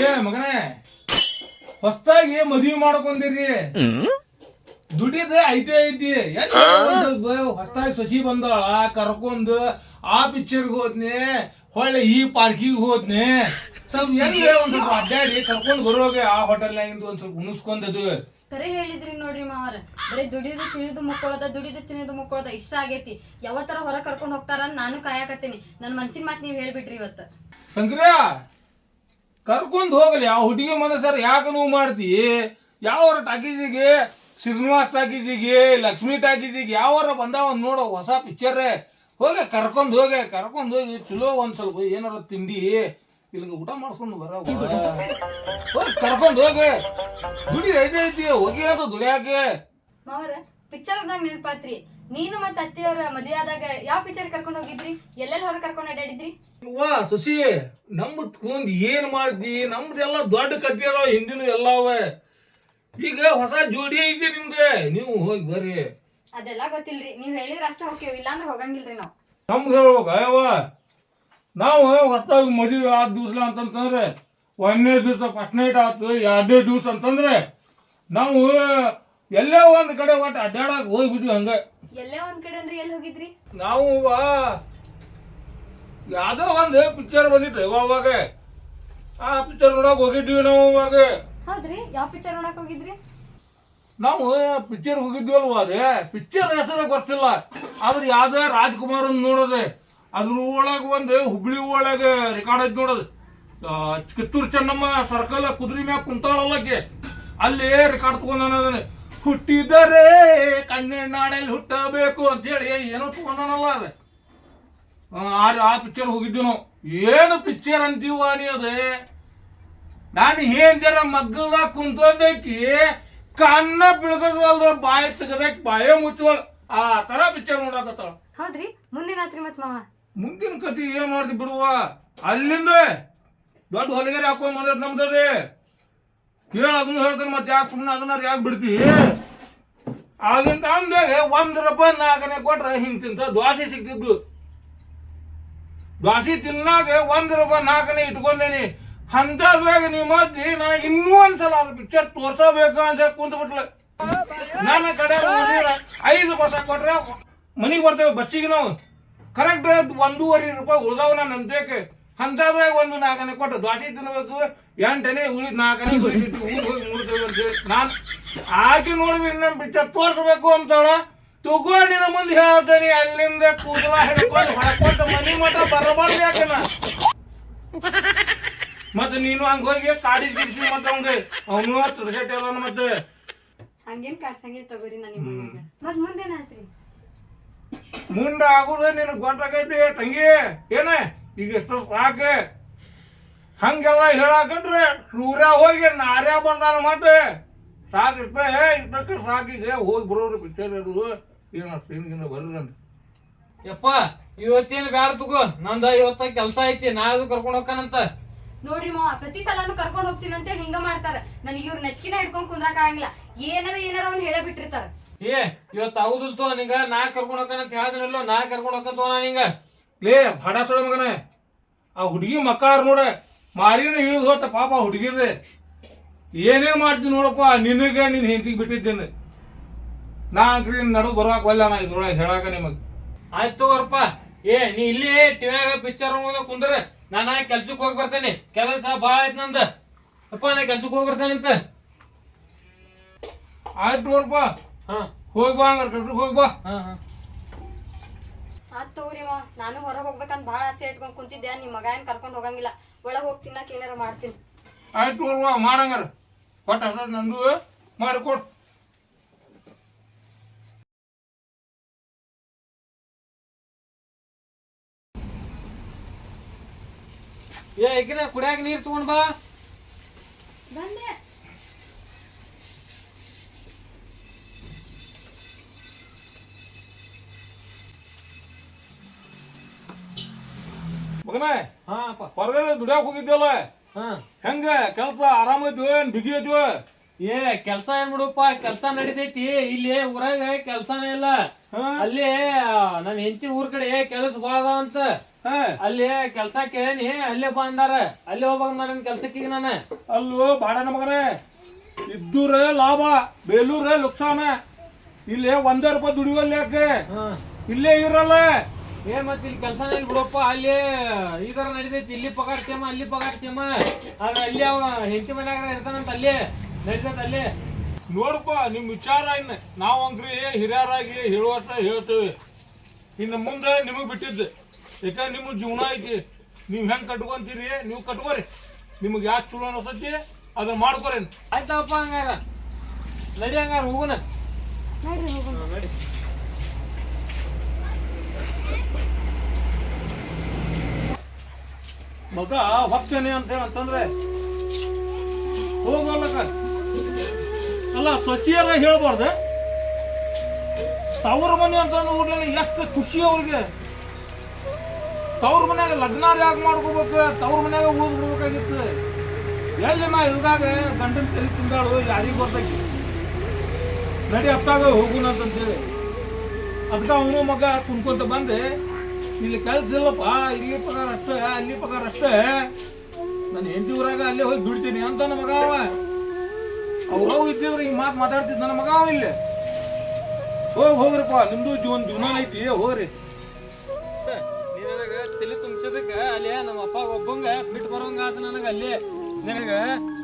ಏ ಮಗನೇ ಹೊಸ್ತಾಗಿ ಮದುವೆ ಮಾಡ್ಕೊಂಡಿರಿ. ದುಡಿದ ಐತೆ ಐತಿ. ಹೊಸದಾಗಿ ಒಂದ್ ಸ್ವಲ್ಪ ಹೊಸ್ತಾಗಿ ಸಸಿ ಬಂದಾಳ ಕರ್ಕೊಂಡು ಆ ಪಿಕ್ಚರ್ಗೆ ಹೋದ್ನಿ ಹೊಳ್ಳೆ ಈ ಪಾರ್ಕಿಗೆ ಹೋದ್ನಿ. ಸ್ವಲ್ಪ ಎಲ್ಲಿ ಒಂದ್ ಸ್ವಲ್ಪ ಅಡ್ಡಾಡಿ ಕರ್ಕೊಂಡ್ ಬರೋಗೆ ಆ ಹೋಟೆಲ್ನಾಗಿಂದು ಒಂದ್ ಸ್ವಲ್ಪ ಉಣಿಸ್ಕೊಂಡದು ಕರೆ ಹೇಳಿದ್ರಿ ನೋಡ್ರಿ ಮಾವರ ಬರೀ ದುಡಿದು ತಿಳಿದು ಮುಕ್ಕೊಳ್ಳೋದ ದುಡಿದು ತಿಳಿದು ಮುಕ್ಕೊಳ್ಳೋದ ಇಷ್ಟ ಆಗೈತಿ. ಯಾವತ್ತರ ಹೊರ ಕರ್ಕೊಂಡು ಹೋಗ್ತಾರ ಅಂತ ನಾನು ಕಾಯಕತ್ತೀನಿ. ನನ್ನ ಮನ್ಸಿನ ಮಾತು ನೀವ್ ಹೇಳ್ಬಿಟ್ರಿ ಇವತ್ತು. ಶಂಕರ ಕರ್ಕೊಂಡ್ ಹೋಗಲಿ, ಆ ಹುಡುಗಿ ಮನಸ್ಸರ ಯಾಕೆ ನೋವು ಮಾಡ್ತಿ? ಯಾವರ ಟಾಕೀಸಿಗೆ ಶ್ರೀನಿವಾಸ್ ಟಾಕೀಸಿಗೆ ಲಕ್ಷ್ಮಿ ಟಾಕೀಸಿಗೆ ಯಾವರ ಬಂದಾವ ನೋಡೋ, ಹೊಸ ಪಿಕ್ಚರ್ ಹೋಗಿ, ಕರ್ಕೊಂಡು ಹೋಗಿ ಕರ್ಕೊಂಡು ಹೋಗಿ, ಚಲೋ ಒಂದು ಸ್ವಲ್ಪ ಏನಾರ ತಿಂಡಿ. ಇಲ್ಲಿಗೆ ಊಟ ಮಾಡ್ಕೊಂಡು ಬರ ಹೋಗಿ, ಕರ್ಕೊಂಡು ಹೋಗಿ. ದುಡಿ ಐತೆ ಐತಿ ಹೋಗಿ ಅದು ದುಡಿಯಾಕೆ. ಪಿಕ್ಚರ್ ನೆನಪಾತ್ರಿ. ನೀನು ಮತ್ತೆ ಅತ್ತಿಯವರ ಮದುವೆ ಆದಾಗ ಯಾವ ಪಿಕ್ಚರ್ ಕರ್ಕೊಂಡು ಹೋಗಿದ್ರಿ? ಎಲ್ಲೆಲ್ಲಿ ಹೊರ ಕರ್ಕೊಂಡು ಅಡ್ಡಾಡಿದ್ರಿ? ವಾ ಸುಶಿ ನಮ್ಮದ್ ಕುಂದ್ ಏನ್ ಮಾಡ್ದಿ? ನಮ್ದೆಲ್ಲ ದೊಡ್ಡ ಕತ್ತಿ ಅದಾವ ಹಿಂದಿನ ಎಲ್ಲವ. ಈಗ ಹೊಸ ಜೋಡಿ ಐತಿ ನಿಮ್ದೆ. ನೀವು ಹೋಗಿ ಬರ್ರಿ. ಅದೆಲ್ಲ ಗೊತ್ತಿಲ್ರಿ. ನೀವ್ ಹೇಳಿದ್ರೆ ಅಷ್ಟೇ ಹೋಗ್ತೀವಿ ಇಲ್ಲಾಂದ್ರೆ ಹೋಗಂಗಿಲ್ರಿ ನಾವು. ನಮ್ಗೆ ಹೇಳ್ಬೇಕು ಅಯ್ಯವ ನಾವು ಹೊಸದಾಗಿ ಮದುವೆ ಆದ ದಿವ್ಸ ಅಂತಂತಂದ್ರೆ ಒಂದನೇ ದಿವಸ ಫಸ್ಟ್ ನೈಟ್ ಆಯ್ತು ಎರಡನೇ ದಿವಸ ಅಂತಂದ್ರೆ ನಾವು ಎಲ್ಲೇ ಒಂದ್ ಕಡೆ ಒಟ್ಟು ಅಡ್ಡಾಡಕ್ ಹೋಗ್ಬಿಟ್ವಿ ಹಂಗ. ಎಲ್ಲೇ ಒಂದ್ ಕಡೆ ಅಂದ್ರೆ ಎಲ್ಲಿ ಹೋಗಿದ್ರಿ? ನಾವು ವಾ ಯಾವ್ದೋ ಒಂದ್ ಪಿಕ್ಚರ್ ಬಂದಿತ್ತು ಅವಾಗ. ಆ ಪಿಕ್ಚರ್ ನೋಡಕ್ ಹೋಗಿದ್ವಿ ನಾವು ಅವಾಗ. ಹೌದ್ರಿ? ಯಾವ ಪಿಕ್ಚರ್ ನೋಡಕ್ ಹೋಗಿದ್ರಿ? ನಾವು ಪಿಕ್ಚರ್ ಹೋಗಿದ್ವಲ್ವ ಅದೇ? ಪಿಕ್ಚರ್ ಹೆಸರು ಗೊತ್ತಿಲ್ಲ. ಆದ್ರೆ ಯಾವ್ದೇ ರಾಜ್ಕುಮಾರ್ ಅಂತ ನೋಡೋದೆ. ಅದ್ರ ಒಳಗೆ ಒಂದು ಹುಬ್ಳಿ ಒಳಗೆ ರೆಕಾರ್ಡ್ ಐತಿ ನೋಡೋದು. ಕಿತ್ತೂರ್ ಚೆನ್ನಮ್ಮ ಸರ್ಕಲ್ ಕುದುರೆ ಮ್ಯಾಗ ಕುಂತಾಳಲ್ಲಕ್ಕೆ ಅಲ್ಲಿ ರೆಕಾರ್ಡ್ ತಗೊಂಡನ ಹುಟ್ಟಿದರೆ ಕಣ್ಣೆಣ್ಣಾಡಲ್ಲಿ ಹುಟ್ಟಬೇಕು ಅಂತೇಳಿ ಏನೋ ತಗೊಂಡನಲ್ಲ ಅದು. ಆ, ಆ- ಪಿಕ್ಚರ್ ಹೋಗಿದ್ವಿ ನಾವು. ಏನು ಪಿಕ್ಚರ್ ಅಂತೀವ ನೀ ಅದೇ? ನಾನು ಏನ್ಜರ ಮಗ್ಗಲ ಕುಂತೊಂದೈತಿ ಕಣ್ಣ ಬಿಳ್ಗದ್ವಲ್ದ ಬಾಯಿ ತೆಗದಕ್ಕೆ ಬಾಯೇ ಮುಚ್ಚುವಲ್ ಆ ತರ ಪಿಕ್ಚರ್ ನೋಡಕತ್ತಾಳ. ಹೌದ್ರಿ? ಮುಂದಿನ ರಾತ್ರಿ ಮತ್ ಮಾವ. ಮುಂದಿನ ಕತಿ ಏನ್ ಮಾಡ್ತಿ ಬಿಡುವ? ಅಲ್ಲಿಂದ ದೊಡ್ಡ ಹೊಲಗೆರೆ ಹಾಕೊಂಡ್ ಬಂದದ್ ನಮ್ದದೆ. ಹೇಳ ಅದನ್ನ ಹೇಳ್ತಾನೆ ಮತ್ತೆ ಯಾಕೆ ಸುಮ್ಮನೆ ಅದನ್ನ ಯಾಕೆ ಬಿಡ್ತಿ? ಆಗಿನ ಟೈಮ್ದಾಗ ಒಂದು ರೂಪಾಯಿ ನಾಲ್ಕನೇ ಕೊಟ್ರೆ ಹಿಂಗೆ ತಿಂತ. ದ್ವಾಸೆ ಸಿಗ್ತಿದ್ದು ದ್ವಾಸೆ ತಿನ್ನಾಗ ಒಂದು ರೂಪಾಯಿ ನಾಲ್ಕನೇ ಇಟ್ಕೊಂಡೇನಿ. ಅಂಥದ್ರಾಗ ನೀ ಮದ್ದಿ, ನನಗೆ ಇನ್ನೂ ಒಂದ್ಸಲ ಅದು ಪಿಕ್ಚರ್ ತೋರ್ಸಬೇಕು ಅಂತ ಕುಂತ ಬಿಟ್ಲ. ನನ್ನ ಕಡೆ ಐದು ಬಸ್ ಕೊಟ್ರೆ ಮನೆಗೆ ಬರ್ತೇವೆ, ಬಸ್ಸಿಗೆ ನಾವು. ಕರೆಕ್ಟ್ ಒಂದೂವರೆ ರೂಪಾಯಿ ಉಳ್ದಾವ ನನ್ನ ಅಂತೇಕೆ ಅಂತದ್ರಾಗ ಒಂದು ನಾಲ್ಕನೇ ಕೊಟ್ಟು ದ್ವಾಸಿ ತಿನ್ಬೇಕು ಎಂಟನೇ ಉಳಿದ ನಾಲ್ಕನೇ ಹೋಗಿ ನಾನು ಆಕೆ ನೋಡಿದ್ರೆ ನಮ್ಮ ಪಿಕ್ಚರ್ ತೋರಿಸ್ಬೇಕು ಅಂತಾಳ. ತಗೋ ನಿನ್ನ ಮುಂದೆ ಹೇಳ್ತೇನೆ ಅಲ್ಲಿಂದ ಕೂದಲ ಹಿಡ್ಕೊಂಡು ಹೊರಕೊಟ್ಟು ಮನಿ ಮಠ ಬರಬಾರ್ದು ಯಾಕೆ ನಾ? ಮತ್ತೆ ನೀನು ಹಂಗ ಹೋಗಿ ಕಾಡಿ ತಿರ್ಸಿ ಮತ್ತೆ ಅವಂಗೆ ಅವನು ತಿರ್ಸೆಟ್ ಅದಾನ ಮತ್ತೆ ಹಂಗೇನ್ ಕಾಡ್ಸಂಗಿಲ್ಲ ತಗೋರಿ ನಾನು ಮತ್ತೆ ಮತ್ ಮುಂದೇನಾತ್ರಿ ಮುಂದೆ ಆಗುದ ನಿನಗೆ ಗೊತ್ತಾಗೈತಿ ತಂಗಿ? ಏನ? ಈಗ ಎಷ್ಟು ಸಾಕ ಹಂಗೆಲ್ಲ ಹೇಳಾಕಂಡ್ರೆ ಸೂರ್ಯ ಹೋಗಿ ನಾರ್ಯ ಬಂದಾನ ಮತ್ತೆ. ಸಾಕು ಇಷ್ಟ ಇಷ್ಟಕ್ಕೆ ಸಾಕಿಗೆ ಹೋಗಿ ಬರೋರು ಪಿಕ್ಚರ್ ಅದು. ಏನೋ ಸೀನ್ಗಿನ ಬರ್ರಿ ಅಂತ ಯಪ್ಪ ಇವತ್ತೇನು ಬ್ಯಾಡ ತಗೋ. ನಂದ ಇವತ್ತ ಕೆಲಸ ಐತಿ ನಾಳೆ ಕರ್ಕೊಂಡು ಹೋಗ್ತಾನಂತ ನೋಡ್ರಿ ಮಾವ ಪ್ರತಿ ಸಲನು ಕರ್ಕೊಂಡು ಹೋಗ್ತೀನಿ ಅಂತೇಳಿ ಹಿಂಗ ಮಾಡ್ತಾರ. ನನಗೆ ಇವ್ರ ನೆಚ್ಕಿನ ಹಿಡ್ಕೊಂಡ್ ಕುಂದ್ರಾಕ ಆಗಂಗಿಲ್ಲ. ಏನಾರ ಏನಾರ ಒಂದ್ ಹೇಳ ಬಿಟ್ಟಿರ್ತಾರ ಏ ಇವತ್ತು ಹೌದು ತೋ ನಿಂಗ. ನಾ ಕರ್ಕೊಂಡ್ ಹೋಗ್ತಾನಂತ ಹೇಳಿದ್ರಲ್ಲೋ ನಾ ಕರ್ಕೊಂಡು ಹೋಗ್ತೋ ನಾ ನಿಂಗ. ಲೇ ಬಡಸಳ ಮಗನೇ. ಆ ಹುಡುಗಿ ಮಕ್ಕಾರ ನೋಡ ಮಾರಿನ ಇಳಿದು ಹೋತ ಪಾಪ ಹುಡುಗಿರ್ದೆ. ಏನೇ ಮಾಡ್ತೀನಿ ನೋಡಪ್ಪ ನಿನಗೆ ನಿನ್ನ ಹೆಂಡತಿಗೆ ಬಿಟ್ಟಿದ್ದೇನೆ. ನಾ ಅಂಕ್ರಿ ನಡು ಬರೋಕ್ ಬಲ್ಲ ನಾ ಇದ್ರೊಳಗೆ ಹೇಳಾಕ ನಿಮಗೆ. ಆಯ್ತು ತಗೋರಪ್ಪ. ಏ ನೀ ಇಲ್ಲಿ ಟಿವ್ಯಾಗ ಪಿಕ್ಚರ್ ಕುಂದ್ರ. ನಾನ ಕೆಲ್ಸಕ್ಕೆ ಹೋಗಿ ಬರ್ತೇನೆ. ಕೆಲಸ ಭಾಳ ಆಯ್ತು ನಂದ. ಅಪ್ಪ ನಾ ಕೆಲ್ಸಕ್ಕೆ ಹೋಗಿ ಬರ್ತಾನಂತ. ಆಯ್ತು ನೋಡ್ಪ ಹಾ. ಹೋಗಿ ಬಾ ಹಂಗಾರೆ ಕೆಲ್ಸಕ್ಕೆ ಹೋಗಿ ಬಾ. ಹಾ ಹಾ. ಆತ್ ತಗೋರಿ ಮಾವ ನಾನು ಹೊರಗ್ ಹೋಗ್ಬೇಕಂತ ಭಾಳ ಆಸೆ ಇಟ್ಕೊಂಡ್ ಕುಂತಿದ್ದೆ. ನಿಮ್ ಮಗ ಏನ್ ಕರ್ಕೊಂಡ್ ಹೋಗಂಗಿಲ್ಲ. ಒಳಗ್ ಹೋಗಿ ತಿನ್ನಕ್ ಏನಾರ ಮಾಡ್ತೀನಿ. ಆಯ್ತು ನೋಡ್ವಾ ಮಾಡಂಗಾರ. ಕೊಟ್ಟ ಹಸ ನಂದು ಮಾಡಿಕೊಡು. ಏ ಈಗಿನ ಕುಡಿಯಾಕ ನೀರ್ ತಗೊಂಡ್ ಬಾ. ಬಂದೆ. ಮಗನೇ ಹಾ ಅಪ್ಪ. ಹೊರಗಡೆ ದುಡಿಯಾಕ ಹೋಗಿದ್ದಲ್ಲ ಹಾ. ಹೆಂಗ? ಕೆಲಸ ಆರಾಮೈತಿ ಏನ್ ಬಿಗಿ ಐತಿ ಏ ಕೆಲ್ಸ ಏನ್ ಬಿಡುಪ್ಪ ಕೆಲ್ಸ ನಡಿತೈತಿ. ಇಲ್ಲಿ ಊರಾಗ ಕೆಲ್ಸಾನೇ ಇಲ್ಲ. ಅಲ್ಲಿ ನನ್ನ ಹೆಂಡತಿ ಊರ್ ಕಡೆ ಕೆಲಸ ಅದಾವಂತ ಹಾ. ಅಲ್ಲಿ ಕೆಲ್ಸ ಕೇಳೇನಿ ಅಲ್ಲೇ ಬಂದಾರ ಅಲ್ಲೇ ಹೋಗ್ಬೇಕು ಮಾಡಿನ ಕೆಲ್ಸಕ್ಕೆ ಈಗ ನಾನು. ಅಲ್ಲೋ ಬಾಡನ ಮಗನೇ. ಇದ್ದೂರ ಲಾಭ ಬೇಲೂರ ಲುಕ್ಸಾನ ಇಲ್ಲೇ ಒಂದೇ ರೂಪಾಯಿ ದುಡಿಯುವಲ್ಲಿ ಯಾಕೆ? ಇಲ್ಲೇ ಇರಲ್ಲ. ಏ ಮತ್ತೆ ಇಲ್ಲಿ ಕೆಲಸ ಇಲ್ಲಿ ಬಿಡಪ್ಪ ಅಲ್ಲಿ ಈ ತರ ನಡೀತೈತಿ. ಇಲ್ಲಿ ಪಗಾರ ಸೇಮ ಅಲ್ಲಿ ಪಗಾರ ಸೇಮ. ಆದ್ರೆ ಅಲ್ಲಿ ಅವ ಹೆಂಡತಿ ಮನ್ಯಾಗ ಇರ್ತಾನಂತ ಅಲ್ಲಿ ನಡೀತೈತ ಅಲ್ಲಿ. ನೋಡಪ್ಪ ನಿಮ್ ವಿಚಾರ ಇನ್ನು. ನಾವು ಅಂಕ್ರಿ ಹಿರಿಯರಾಗಿ ಹೇಳುವಷ್ಟ ಹೇಳ್ತೇವೆ. ಇನ್ನು ಮುಂದೆ ನಿಮಗೆ ಬಿಟ್ಟಿದ್ದು. ಯಾಕಂದ್ರೆ ನಿಮ್ಮ ಜೀವನ ಐತಿ. ನೀವು ಹೆಂಗ್ ಕಟ್ಕೊಂತೀರಿ ನೀವು ಕಟ್ಕೋರಿ. ನಿಮಗೆ ಯಾಕೆ ಚಲೋ ಅನ್ಸತಿ ಅದನ್ನ ಮಾಡ್ಕೋರಿ ಆಯ್ತಪ್ಪ ಹಂಗಾರ. ನಡಿ ಹಂಗಾರ ಹೋಗುನ. ಹೋಗೋಣ ನಡಿ. ಮಗ ಹೋಗ್ತೇನೆ ಅಂತ ಹೇಳಿ ಅಂತಂದ್ರೆ ಹೋಗಲ್ಲಕ ಅಲ್ಲ ಸಚಿಯರ ಹೇಳ್ಬಾರ್ದು. ತವ್ರ ಮನೆ ಅಂತ ನೋಡ್ಲಿ ಎಷ್ಟು ಖುಷಿ ಅವ್ರಿಗೆ. ತವ್ರ ಮನ್ಯಾಗ ಲಗ್ನ ಯಾಕೆ ಮಾಡ್ಕೋಬೇಕು, ತವ್ರ ಮನ್ಯಾಗ ಉಳಿದು ಬಿಡ್ಬೇಕಾಗಿತ್ತು. ಎಲ್ಲಿ ನಾ ಇಲ್ದಾಗ ಗಂಡನ ತಲೆ ತಿಂದಾಳು ಯಾರಿಗೆ ಬರ್ತೈತಿ ನಡಿ ಅತ್ತಾಗ ಹೋಗುಣ ಅಂತಂತೇಳಿ ಅದಕ್ಕೆ ಅವನು ಮಗ ಕುಣ್ಕೊಂತ ಬಂದೆ ಇಲ್ಲಿ ಕೆಲ್ಸಿಲ್ಲಪ್ಪ ಇಲ್ಲಿ ಪಗಾರ ಅಷ್ಟೇ, ಅಲ್ಲಿ ಪಗಾರ ಅಷ್ಟೇ. ನಾನು ಹೆಂಡತಿ ಊರಾಗ ಅಲ್ಲೇ ಹೋಗಿ ದುಡಿತೀನಿ ಅಂತ ನನ್ನ ಮಗ ಅವ. ಅವ್ರವ್ ಇದ್ದಿದ್ರೆ ಹಿಂಗೆ ಮಾತು ಮಾತಾಡ್ತಿದ್ ನನ್ನ ಮಗ ಅವ ಇಲ್ಲಿ. ಹೋಗಿ, ಹೋಗ್ರಪ್ಪ, ನಿಮ್ದು ಜೀವನ ಜೀವನ ಐತಿ, ಹೋಗ್ರಿ. ತಲೆ ತುಂಬಿಸೋದಕ್ಕೆ ಅಲ್ಲಿ ನಮ್ಮ ಅಪ್ಪ ಒಬ್ಬಂಗ ಬಿಟ್ಟು ಬರೋಂಗ ನನಗೆ ಅಲ್ಲಿ. ನನಗ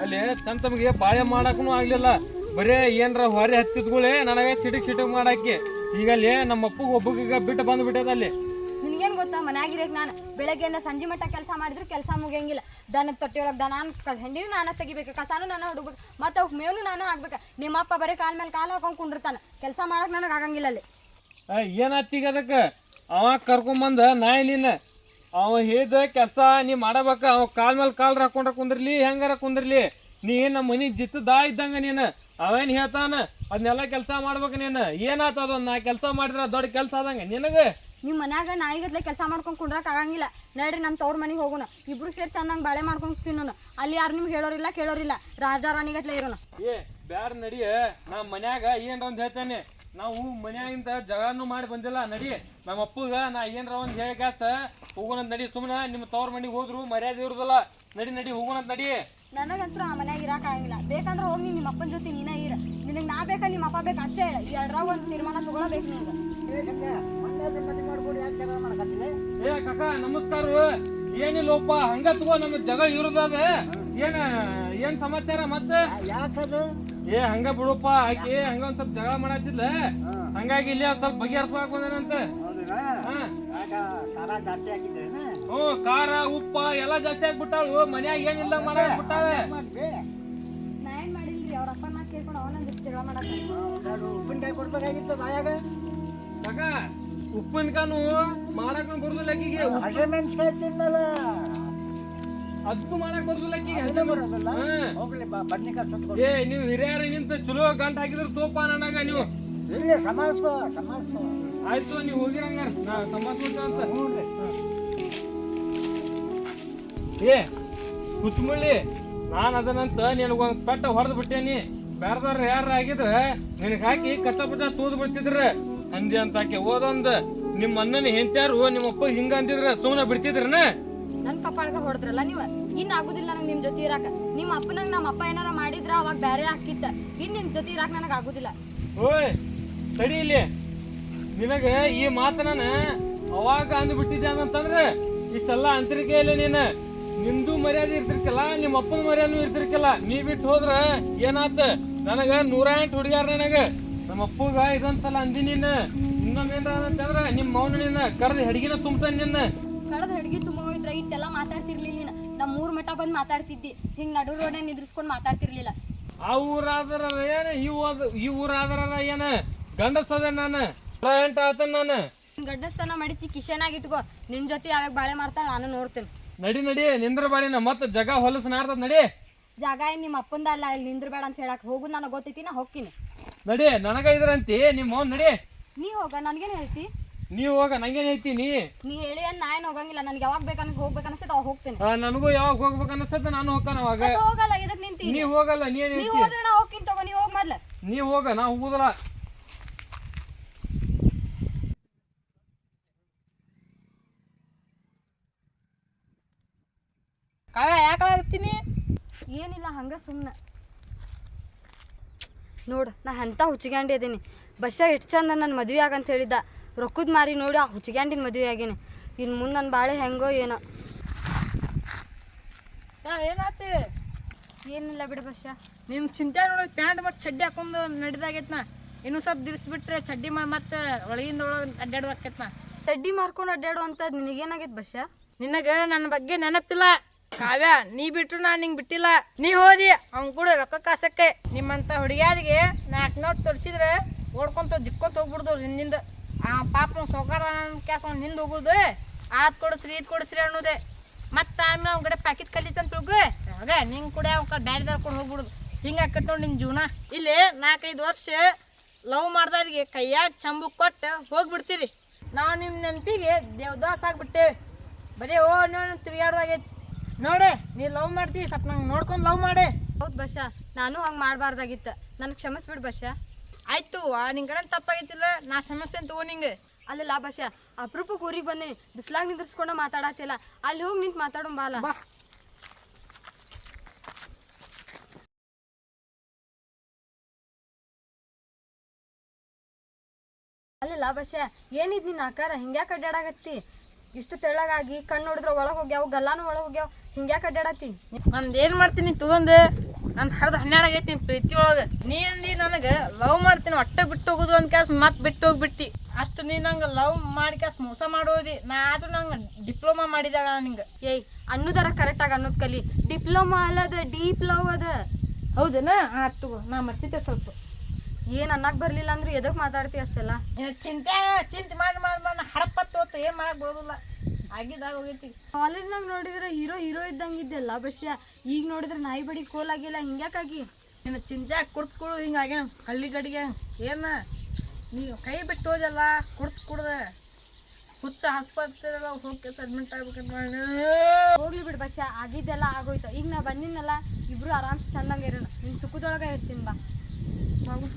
ಅಲ್ಲಿ ಚಂದ ತಮಗೆ ಪಾಳೆ ಮಾಡಕ್ಕೂ ಆಗ್ಲಿಲ್ಲ. ಬರೇ ಏನ್ರ ಹೊರೆ ಹತ್ತಿದ್ಗಳೇ ನನಗೆ ಸಿಡಿಕ್ ಸಿಡಿಕ್ ಮಾಡಾಕಿ. ಈಗ ಅಲ್ಲಿ ನಮ್ಮ ಅಪ್ಪಗೆ ಒಬ್ಬಗ ಬಿಟ್ಟು ಬಂದು ಬಿಟ್ಟದ ಅಲ್ಲಿ. ಗೊತ್ತಾ? ಮನ್ಯಾಗಿರಕ್ ನಾನು ಬೆಳಗ್ಗೆಯಿಂದ ಸಂಜೆ ಮಟ್ಟ ಕೆಲಸ ಮಾಡಿದ್ರು ಕೆಲಸ ಮುಗಿಯಂಗಿಲ್ಲ. ದನ ತೊಟ್ಟಿಯೊಳಗೆ ದನ ಹೆಂಡಿನೂ ನಾನು ತೆಗಿಬೇಕು, ಕಸಾನು ನಾನು ಹುಡುಗ್ಬೇಕು, ಮತ್ತೆ ಅವ್ಕೆ ಮೇಲೂ ನಾನು ಹಾಕ್ಬೇಕು. ನಿಮ್ಮಪ್ಪ ಬರೀ ಕಾಲ್ ಮೇಲೆ ಕಾಲು ಹಾಕೊಂಡು ಕುಂಡಿರ್ತಾನೆ. ಕೆಲಸ ಮಾಡಕ್ಕೆ ನನಗೆ ಆಗಂಗಿಲ್ಲ ಅಲ್ಲಿ. ಏನಾತೀಗ ಅದಕ್ಕೆ? ಅವ ಕರ್ಕೊಂಬಂದ, ನಾ ನಿನ್ನ ಅವ ಹೇಳಿದ ಕೆಲಸ ನೀ ಮಾಡಬೇಕ. ಅವ ಕಾಲ್ ಮೇಲೆ ಕಾಲ್ ಹಾಕೊಂಡ್ರ ಕುಂದಿರ್ಲಿ, ಹೆಂಗಾರ ಕುಂದ್ರಲಿ? ನೀ ನಮ್ಮ ಮನಿ ಜಿತ್ತದಾ ಇದ್ದಂಗ ನೀನು. ಅವೇನ್ ಹೇಳ್ತಾನ? ಅದನ್ನೆಲ್ಲ ಕೆಲಸ ಮಾಡ್ಬೇಕು ನೀನು. ಏನಾತ ಅದು ನಾ ಕೆಲಸ ಮಾಡಿದ್ರ ದೊಡ್ಡ ಕೆಲಸ ಆದಂಗ ನಿನಗೆ? ನಿಮ್ಮ ಮನ್ಯಾಗ ನಾಯಿಗತ್ಲೆ ಕೆಲಸ ಮಾಡ್ಕೊಂಡು ಕುಂಡ್ರಕ್ ಆಗಂಗಿಲ್ಲ. ನಡ್ರಿ ನಮ್ಮ ತವ್ರ ಮನೆಗೆ ಹೋಗೋಣ ಇಬ್ರು ಸೇರಿ ಚೆನ್ನಾಗಿ ಬಾಳೆ ಮಾಡ್ಕೊಂಡು ತಿನ್ನೋಣ ಅಲ್ಲಿ ಯಾರು ನಿಮ್ಗೆ ಹೇಳೋರಿಲ್ಲ ಕೇಳೋರಿಲ್ಲ. ರಾಜ ರಾಣಿಗತ್ಲೆ ಇರೋಣ ಏ ಬ್ಯಾರ ನಡಿ ನಮ್ಮ ಮನ್ಯಾಗ ಏನ್ರ ಒಂದು ಹೇಳ್ತೇನೆ. ನಾವು ಮನ್ಯಾಗಿಂದ ಜಗಳನು ಮಾಡಿ ಬಂದಿಲ್ಲ ನಡಿ. ನಮ್ಮ ಅಪ್ಪಗ ನಾ ಏನ್ರ ಒಂದು ಹೇಳಿಕ ಹೋಗೋಣ ನಡಿ. ಸುಮ್ಮನೆ ನಿಮ್ಮ ತವ್ರ ಮನೆಗೆ ಹೋದ್ರು ಮರ್ಯಾದೆ ಇರುದಿಲ್ಲ. ನಡಿ ನಡಿ ಹೋಗೋಣ ನಡಿ. ನನಗಂತೂ ಆ ಮನ್ಯಾಗ ಇರಕ್ ಆಗಂಗಿಲ್ಲ. ಬೇಕಂದ್ರೆ ಹೋಗಿ ನಿಮ್ಮ ಅಪ್ಪನ ಜೊತೆ ನೀನೇ ಇರ. ನಿನಗೆ ನಾ ಬೇಕಾ ನಿಮ್ಮ ಅಪ್ಪ ಬೇಕು? ಅಷ್ಟೇ ಹೇಳ. ಎರಡ್ರಾಗ ಒಂದು ತೀರ್ಮಾನ ತಗೊಳಬೇಕು ಏ ಕಾಕ ನಮಸ್ಕಾರ. ಏನಿಲ್ಲಪ್ಪ ಹಂಗ ತಗೋ ನಮ್ಮ ಜಗಳ ಇರುದದ ಏನ ಏನ್ ಸಮಾಚಾರ ಮತ್ತೆ? ಯಾಕದು? ಏ ಹಂಗ ಬಿಡಪ್ಪ ಆಕಿ ಹಂಗ ಒಂದ್ ಸ್ವಲ್ಪ ಜಗಳ ಮಾಡತ್ತಿದ್ಲ ಹಂಗಾಗಿ ಇಲ್ಲಿ ಒಂದ್ ಸ್ವಲ್ಪ ಬಗೆಹರಿಸ್ಕೊಳಕ್ ಬಂದೇನಂತ. ಹ್ಞೂ ಖಾರ ಉಪ್ಪ ಎಲ್ಲ ಜಾಸ್ತಿ ಆಗ್ಬಿಟ್ಟಾಳು ಮನ್ಯಾಗ ಏನಿಲ್ಲ ಮಾಡಕ್ ಬಿಟ್ಟಾಳೆ ಕೊಡ್ಬೇಕಾಗಿತ್ತು ಬಾಯಾಗ? ಕಾಕ ಉಪ್ಪಿನಕಾನು ಮಾಡಕ್ ಬರುದಿಲ್ಲ ಆಕಿಗೆ ಹಸೆ ಮೆಣಸ್ಕಾಯಿ ತಿನ್ನಲ್ಲ ಅದಕ್ಕೂ ಮಾಡಕ್ ಬರುದಿಲ್ಲ ಆಕಿಗೆ ಹಸಿ ಬರೋದಲ್ಲ. ಹೋಗ್ಲಿ ಬದ್ನಿಕಾಯಿ ಸುತ್ಕೊಂಡು ಏ ನೀವು ಹಿರಿಯರ ನಿಂತ ಚಲೋ ಗಂಟ ಹಾಕಿದ್ರೆ ತೋಪ ನನಗ ನೀವು. ಇಲ್ಲಿ ಸಮಾಳಿಸ್ಕೋ ಸಮಾಳಿಸ್ಕೋ. ಆಯ್ತು ನೀವು ಹೋಗಿರಂಗ ನಾ ಸಂಬಂಧ ಅಂತ. ಏ ಹುಚ್ಚಮುಳ್ಳಿ ನಾನು ಅದನ್ನಂತ ನಿನಗೊಂದು ಪೆಟ್ಟ ಹೊಡೆದು ಬಿಟ್ಟೇನಿ. ಬೇರೆದವ್ರು ಯಾರು ಆಗಿದ್ರ ನಿನಗೆ ಹಾಕಿ ಕಚ್ಚ ಪಚ್ಚ ತೂದ್ ಬಿಡ್ತಿದ್ರ. ಅಂದಿ ಅಂತ ಆಕೆ ಓದೊಂದು ನಿಮ್ಮ ಅಣ್ಣನ ಓ ನಿಮ್ಮ ಅಪ್ಪ ಹಿಂಗ ಅಂದಿದ್ರ ಸುಮ್ಮನೆ ಬಿಡ್ತಿದ್ರನ? ನನ್ ಕಪಾಳಗ ಹೊಡೆದ್ರಲ್ಲ ನೀವು? ಇನ್ ಆಗುದಿಲ್ಲ ನನಗೆ ನಿಮ್ ಜೊತೆ ಇರಾಕ. ನಿಮ್ ಅಪ್ಪನಂಗ್ ನಮ್ಮ ಅಪ್ಪ ಏನಾರ ಮಾಡಿದ್ರ ಅವಾಗ ಬ್ಯಾರೆ ಹಾಕಿತ್ತ ಇನ್ ನಿಮ್ ಜೊತೆ ಇರಾಕ ನನಗೆ ಆಗುದಿಲ್ಲ. ಓಯ್ ತಡಿ ಇಲ್ಲಿ. ನಿನಗೆ ಈ ಮಾತನ ಅವಾಗ ಅಂದ್ಬಿಟ್ಟಿದ್ದೆ ಅಂತಂದ್ರೆ ಇಷ್ಟೆಲ್ಲ ಅಂತರಿಕೆ ಇಲ್ಲ ನೀನು. ನಿಂದು ಮರ್ಯಾದೆ ಇರ್ತಿರ್ಕಲ್ಲ ನಿಮ್ಮ ಅಪ್ಪನ ಮರ್ಯಾದನು ಇರ್ತಿರ್ಕಲ್ಲ. ನೀ ಬಿಟ್ಟು ಹೋದ್ರ ಏನಾತ? ನನಗ ನೂರ ಎಂಟು ಹುಡುಗ್ಯಾರ ನನಗ. ನಮ್ಮ ಅಪ್ಪಗ ಇದೊಂದ್ಸಲ ಅಂದಿ ನಿನ್ನ ಇನ್ನೊಮ್ಮೆ ಅಂತಂದ್ರ ನಿಮ್ಮ ಮೌನ ನಿನ್ನ ಕರೆದು ಹೆಡ್ಗಿನ ತುಂಬ್ತಾನೆ ನಿನ್ನ. ಕಡದ ಹೆಡಗಿ ತುಂಬ ಹೋಗಿದ್ರ ಇಷ್ಟೆಲ್ಲ ಮಾತಾಡ್ತಿರ್ಲಿಲ್ಲ ನೀನು. ನಮ್ಮ ಊರ್ ಮಠ ಬಂದು ಮಾತಾಡ್ತಿದ್ದಿ. ಹಿಂಗ್ ನಡು ರೋಡೆ ನಿದ್ರಿಸ್ಕೊಂಡ್ ಮಾತಾಡ್ತಿರ್ಲಿಲ್ಲ. ಆ ಊರಾದ್ರ ಏನ? ಈ ಊರ್ ಈ ಊರಾದ್ರ ಏನ? ಗಂಡಸದ ನಾನು. ಎಂಟ ಆತನ ನಾನು. ಗಡ್ಡಸ್ತನ ಮಡಿಚಿ ಕಿಶನಾಗ ಇಟ್ಕೋ. ನಿನ್ ಜೊತೆ ಯಾವಾಗ ಬಾಳೆ ಮಾಡ್ತಾ ನಾನು ನೋಡ್ತೇನೆ. ನಡಿ ನಡಿ ನಿಂದ್ರ ಬಾಳಿನ. ಮತ್ತೆ ಜಗ ಹೊಲಸ್ ನಾಡ್ತದ ನಡಿ. ಜಾಗ ಏನ್ ನಿಮ್ಮ ಅಪ್ಪಂದ ಅಲ್ಲ ಇಲ್ಲಿ ನಿಂದ್ರ ಬೇಡ ಅಂತ ಹೇಳಕ್ ಹೋಗುದ್ ನಾನು ಗೊತ್ತೈತಿ ನಾ ಹೋಗ್ತೀನಿ. ನಡಿ ನನಗ ಇದ್ರಂತಿ ನಿಮ್ಮ ನಡಿ. ನೀ ಹೋಗ ನನ್ಗೇನ್ ಹೇಳ್ತಿ? ನೀವ್ ಹೋಗ ನಂಗೇನ್ ಐತಿ ನೀ? ನೀ ಹೇಳಿ ಅನ್ ನಾ ಏನ್ ಹೋಗಂಗಿಲ್ಲ ನನ್ಗೆ ಯಾವಾಗ ಬೇಕನ್ಸ್ ಹೋಗ್ಬೇಕು ಅನ್ಸುತ್ತೆ ಅವಾಗ ಹೋಗ್ತೇನೆ. ನನಗೂ ಯಾವಾಗ ಹೋಗ್ಬೇಕು ಅನಿಸ್ತದ ನಾನು ಹೋಗ್ತಾನ ಅವಾಗ. ಹೋಗಲ್ಲ ಇದಕ್ ನಿಂತಿ? ನೀ ಹೋಗಲ್ಲ ನೀ ನೀವ್ ನೀ ನಾ ಹೋಗ್ತೀನಿ ತಗೋ ನೀ ಹೋಗ್ ಮೊದ್ಲ. ನೀ ಹೋಗ ನಾ ಹೋಗುದಲ್ಲ. ಕಾವ್ಯ ಯಾಕಾಗತ್ತೀನಿ ಏನಿಲ್ಲ ಹಂಗ ಸುಮ್ಮನೆ ನೋಡು ನಾ ಎಂಥ ಹುಚ್ಚಿಗ್ಯಾಂಡಿ ಅದೀನಿ. ಬಸ್ಸ ಎಷ್ಟು ಚಂದ ನನ್ನ ಮದುವೆ ಆಗಂತ ಹೇಳಿದ್ದ. ರೊಕ್ಕದ ಮಾರಿ ನೋಡಿ ಆ ಹುಚ್ಚಿಗ್ಯಾಂಡಿನ ಮದುವೆ ಆಗೀನಿ. ಇನ್ನು ಮುಂದೆ ನನ್ನ ಬಾಳೆ ಹೆಂಗೋ ಏನೋ. ಏನಾತಿ? ಏನಿಲ್ಲ ಬಿಡು ಬಸ್ಸ ನಿಮ್ಮ ಚಿಂತೆ ನೋಡಿ ಪ್ಯಾಂಟ್ ಮತ್ತು ಚಡ್ಡಿ ಹಾಕೊಂಡು ನಡೆದಾಗೈತ್ನ ನಾ. ಇನ್ನೂ ಸ್ವಲ್ಪ ದಿರ್ಸ್ಬಿಟ್ರೆ ಚಡ್ಡಿ ಮಾಡಿ ಮತ್ತೆ ಒಳಗಿಂದ ಒಳಗೆ ಅಡ್ಡಾಡ್ದಾಕೈತ್ ನಾ. ತಡ್ಡಿ ಮಾರ್ಕೊಂಡು ಅಡ್ಡಾಡು ಅಂತ ನಿನಗೇನಾಗೈತೆ ಬಸ್ಸ ನಿನಗೆ ನನ್ನ ಬಗ್ಗೆ ನೆನಪಿಲ್ಲ. ಕಾವ್ಯ, ನೀ ಬಿಟ್ರು ನಾನು ನಿಂಗೆ ಬಿಟ್ಟಿಲ್ಲ. ನೀ ಹೋದಿ, ಅವ್ನ್ ಕೂಡ ರೊಕ್ಕ ಕಾಸಕ್ಕೆ. ನಿಮ್ಮಂತ ಹುಡುಗಿಯಾರಿಗೆ ನಾಲ್ಕು ನೋಟ್ ತೋರಿಸಿದ್ರೆ ಓಡ್ಕೊಂತ ಜಿಕ್ಕೊಂತ ಹೋಗ್ಬಿಡ್ದು ಹಿಂದಿಂದ. ಆ ಪಾಪ ಸೌಕಾರ ಕ್ಯಾಸ್ ಅವ್ನು ಹಿಂದೆ ಹೋಗುದು. ಆದ್ ಕೊಡಿಸ್ರಿ ಇದು ಕೊಡಿಸ್ರಿ ಅನ್ನೋದೆ. ಮತ್ತೆ ಆಮೇಲೆ ಅವ್ನ ಕಡೆ ಪ್ಯಾಕೆಟ್ ಕಲಿತಂತ ತಿಳ್ಕೊ. ಅವಾಗ ನಿಂಗೆ ಕೂಡ ಅವ್ಕ ಬ್ಯಾಡ್ದಾರ ಕೊಂಡು ಹೋಗ್ಬಿಡುದು. ಹಿಂಗೆ ಆಕತ್ ನೋಡಿ ನಿನ್ನ ಜೀವನ. ಇಲ್ಲಿ ನಾಲ್ಕೈದು ವರ್ಷ ಲವ್ ಮಾಡ್ದವ್ರಿಗೆ ಕೈಯಾಗ ಚಂಬು ಕೊಟ್ಟು ಹೋಗ್ಬಿಡ್ತೀರಿ. ನಾವು ನಿಮ್ಮ ನೆನಪಿಗೆ ದೇವದಾಸ್ ಆಗಿಬಿಟ್ಟೇವೆ. ಬರೀ ಓ ನೀವು ತಿರುಗಾಡ್ದಾಗೈತಿ ನೋಡೆ ನೀ ಲವ್ ಮಾಡ್ತಿ ಸ್ವಲ್ಪ ನಂಗೆ ನೋಡ್ಕೊಂಡು ಲವ್ ಮಾಡೆ. ಹೌದು ಬಶ ನಾನು ಹಂಗೆ ಮಾಡಬಾರ್ದಾಗಿತ್ತು. ನನಗೆ ಕ್ಷಮಿಸ್ಬಿಡು ಬಶ. ಆಯ್ತು ಆ ನಿನ್ ಕಡೆ ತಪ್ಪಾಗೈತಿಲ್ಲ ನಾ ಸಮಸ್ಯೆ ತಗೋ ನಿಂಗೆ. ಅಲ್ಲಲ್ಲ ಬಶ ಅಪರೂಪಕ್ಕೆ ಊರಿಗೆ ಬನ್ನಿ ಬಿಸ್ಲಾಗ ನಿಂದ್ರಿಸ್ಕೊಂಡು ಮಾತಾಡತ್ತಿಲ್ಲ. ಅಲ್ಲಿ ಹೋಗಿ ನಿಂತು ಮಾತಾಡೋ ಬಾಲ. ಬಾ. ಅಲ್ಲಲ್ಲ ಬಸ್ಸ ಏನಿದ್ ನಿನ್ನ ಆಕಾರ ಹಿಂಗ್ಯಾಕೆ ಅಡ್ಡಾಡಕತ್ತಿ ಇಷ್ಟು ತೆಳ್ಳಗಾಗಿ ಕಣ್ಣು ನೋಡಿದ್ರೆ ಒಳಗೆ ಹೋಗ್ಯಾವ ಗಲ್ಲಾನು ಒಳಗೆ ಹೋಗ್ಯಾವ. ಹಿಂಗ್ಯಾಕೆ ಅಡ್ಡಾಡತ್ತಿ? ನಂದು ಏನು ಮಾಡ್ತೀನಿ ತಗೊಂಡು? ನಂದು ಹರಿದ ಹನ್ನೆರಡು ಆಗೈತಿ ನಿನ್ ಪ್ರೀತಿ ಒಳಗೆ. ನೀ ಅಂದಿ ನನಗೆ ಲವ್ ಮಾಡ್ತೀನಿ ಒಟ್ಟೆ ಬಿಟ್ಟು ಹೋಗೋದು ಅಂತ ಕ್ಯಾಸ್ ಮತ್ತೆ ಬಿಟ್ಟು ಹೋಗ್ಬಿಟ್ಟಿ. ಅಷ್ಟು ನೀ ನಂಗೆ ಲವ್ ಮಾಡಿ ಕ್ಯಾಸ್ ಮೋಸ ಮಾಡೋದಿ. ನಾ ಆದ್ರೂ ನಂಗೆ ಡಿಪ್ಲೊಮಾ ಮಾಡಿದಾಳ ನಿಂಗೆ. ಏಯ್ ಅನ್ನೋದರ ಕರೆಕ್ಟಾಗಿ ಅನ್ನೋದು ಕಲಿ. ಡಿಪ್ಲೊಮಾ ಅಲ್ಲದ ಡೀಪ್ ಲವ್ ಅದ. ಹೌದನಾ? ಆತು ನಾ ಮರ್ತಿದ್ದೆ ಸ್ವಲ್ಪ. ಏನು ಅನ್ನಕ್ ಬರಲಿಲ್ಲ ಅಂದ್ರೆ ಎದಕ್ಕೆ ಮಾತಾಡ್ತಿ ಅಷ್ಟೆಲ್ಲ? ಚಿಂತೆ ಚಿಂತೆ ಮಾಡಿ ಮಾಡಿ ಮಾಡಿ ಹಡಪತ್ತು ಹೋತ ಏನು ಮಾಡಕ್ ಬರೋದಿಲ್ಲ. ಆಗಿದ್ದಾಗ ಹೋಗೈತಿ. ಕಾಲೇಜ್ನಾಗ ನೋಡಿದ್ರೆ ಹೀರೋ ಹೀರೋ ಇದ್ದಂಗಿದ್ದೆಲ್ಲ ಬಶ್ಯ ಈಗ ನೋಡಿದ್ರೆ ನಾಯಿ ಬಡಿ ಕೋಲಾಗಿಲ್ಲ ಹಿಂಗ್ಯಾಕಾಗಿ ನಿನ್ನ ಚಿಂತೆ ಕುಡ್ದು ಹಿಂಗಾಗ್ಯ ಹಳ್ಳಿ ಗಡಿಗೆ ಏನ? ನೀವು ಕೈ ಬಿಟ್ಟು ಹೋದಲ್ಲ ಕುಡ್ದು ಕುಡ್ದೆ. ಹುಚ್ಚ ಆಸ್ಪತ್ರೆ ಹೋಗಿ ಅಡ್ಮಿಟ್ ಆಗ್ಬೇಕಂತ ಹೋಗ್ಲಿ ಬಿಡು ಬಶ್ಯ ಆಗಿದ್ದೆಲ್ಲ ಆಗೋಯ್ತು. ಈಗ ನಾ ಬಂದಿನಲ್ಲ ಇಬ್ರು ಆರಾಮ್ಸ್ ಚಂದಂಗೆ ಇರೋಣ. ನಿನ್ ಸುಖದೊಳಗ ಇರ್ತೀನಿ ಬಾ. ಮಗು